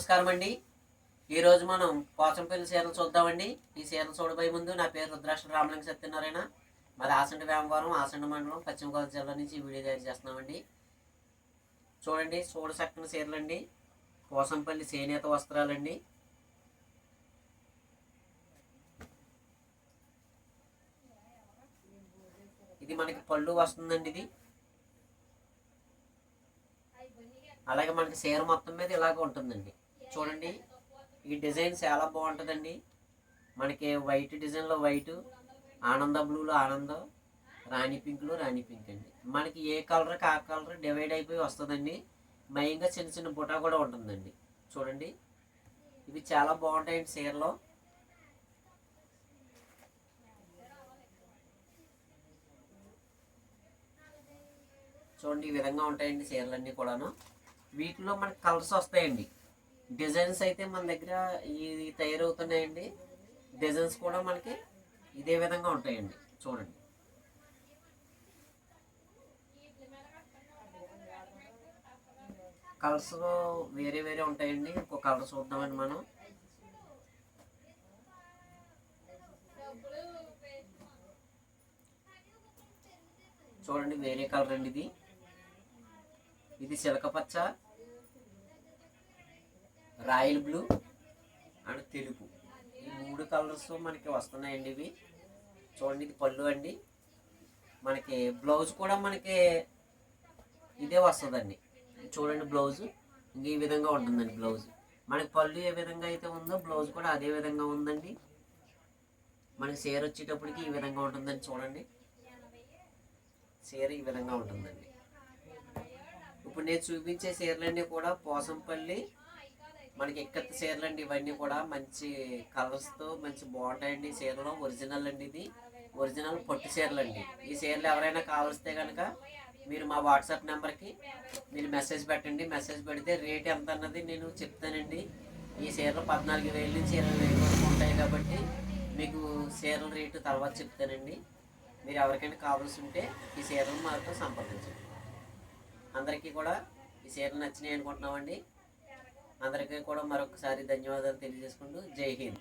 నమస్కారం అండి. ఈరోజు మనం పోచంపల్లి చీరలు చూద్దామండి. ఈ చీరలు చూడబోయే ముందు నా పేరు రుద్రాక్ష రామలింగ సత్యనారాయణ. మరి ఆసండి వ్యాపారం ఆసండి మండలం పశ్చిమ గోదావరి జిల్లా నుంచి వీడియో తయారు చేస్తున్నామండి. చూడండి చూడ చక్కని అండి. పోసంపల్లి చేనేత వస్త్రాలండి. ఇది మనకి పళ్ళు వస్తుందండి ఇది. అలాగే మనకి చీర మొత్తం మీద ఇలాగ ఉంటుందండి. చూడండి ఈ డిజైన్ చాలా బాగుంటుందండి. మనకి వైట్ డిజైన్లో వైట్ ఆనంద బ్లూలో ఆనందం రాణి పింక్లో రాణి పింక్ అండి. మనకి ఏ కలర్కి ఆ కలర్ డివైడ్ అయిపోయి వస్తుందండి. మెయిన్గా చిన్న చిన్న బుటా కూడా ఉంటుందండి. చూడండి ఇవి చాలా బాగుంటాయండి చీరలో. చూడండి ఈ విధంగా ఉంటాయండి చీరలన్నీ కూడాను. వీటిలో మనకి కలర్స్ వస్తాయండి. డిజైన్స్ అయితే మన దగ్గర ఇది తయారవుతున్నాయండి. డిజైన్స్ కూడా మనకి ఇదే విధంగా ఉంటాయండి. చూడండి. కలర్స్ వేరే వేరే ఉంటాయండి. ఇంకో కలర్ చూద్దామండి మనం. చూడండి వేరే కలర్ అండి ఇది. ఇది చిలక పచ్చ. రాయల్ బ్లూ అండ్ తెలుపు. ఈ మూడు కలర్స్ మనకి వస్తున్నాయండి ఇవి. చూడండి ఇది పళ్ళు అండి. మనకి బ్లౌజ్ కూడా మనకి ఇదే వస్తుందండి. చూడండి బ్లౌజ్. ఇంక ఈ విధంగా ఉంటుందండి బ్లౌజ్. మనకి పళ్ళు ఏ విధంగా అయితే ఉందో బ్లౌజ్ కూడా అదే విధంగా ఉందండి. మనకి చీర వచ్చేటప్పటికి ఈ విధంగా ఉంటుందండి చూడండి. చీర ఈ విధంగా ఉంటుందండి. ఇప్పుడు నేను చూపించే చీరలన్నీ కూడా పోసంపల్లి మనకి ఎక్కత్త చీరలు అండి ఇవన్నీ కూడా మంచి కలర్స్తో మంచి బాగుంటాయండి చీరలు. ఒరిజినల్ అండి ఇది. ఒరిజినల్ పొట్టి చీరలు అండి ఈ చీరలు ఎవరైనా కావలిస్తే కనుక మీరు మా వాట్సాప్ నెంబర్కి మీరు మెసేజ్ పెట్టండి. మెసేజ్ పెడితే రేట్ ఎంత అన్నది నేను చెప్తానండి. ఈ చీరలు పద్నాలుగు వేల నుంచి ఇరవై వేలు వరకు ఉంటాయి కాబట్టి మీకు చీరల రేటు తర్వాత చెప్తానండి. మీరు ఎవరికైనా కావాల్సి ఉంటే ఈ చీరలు మాతో సంప్రదించండి. అందరికీ కూడా ఈ చీరలు నచ్చినాయి అనుకుంటున్నామండి. అందరికీ కూడా మరొకసారి ధన్యవాదాలు తెలియజేసుకుంటూ జై హింద్.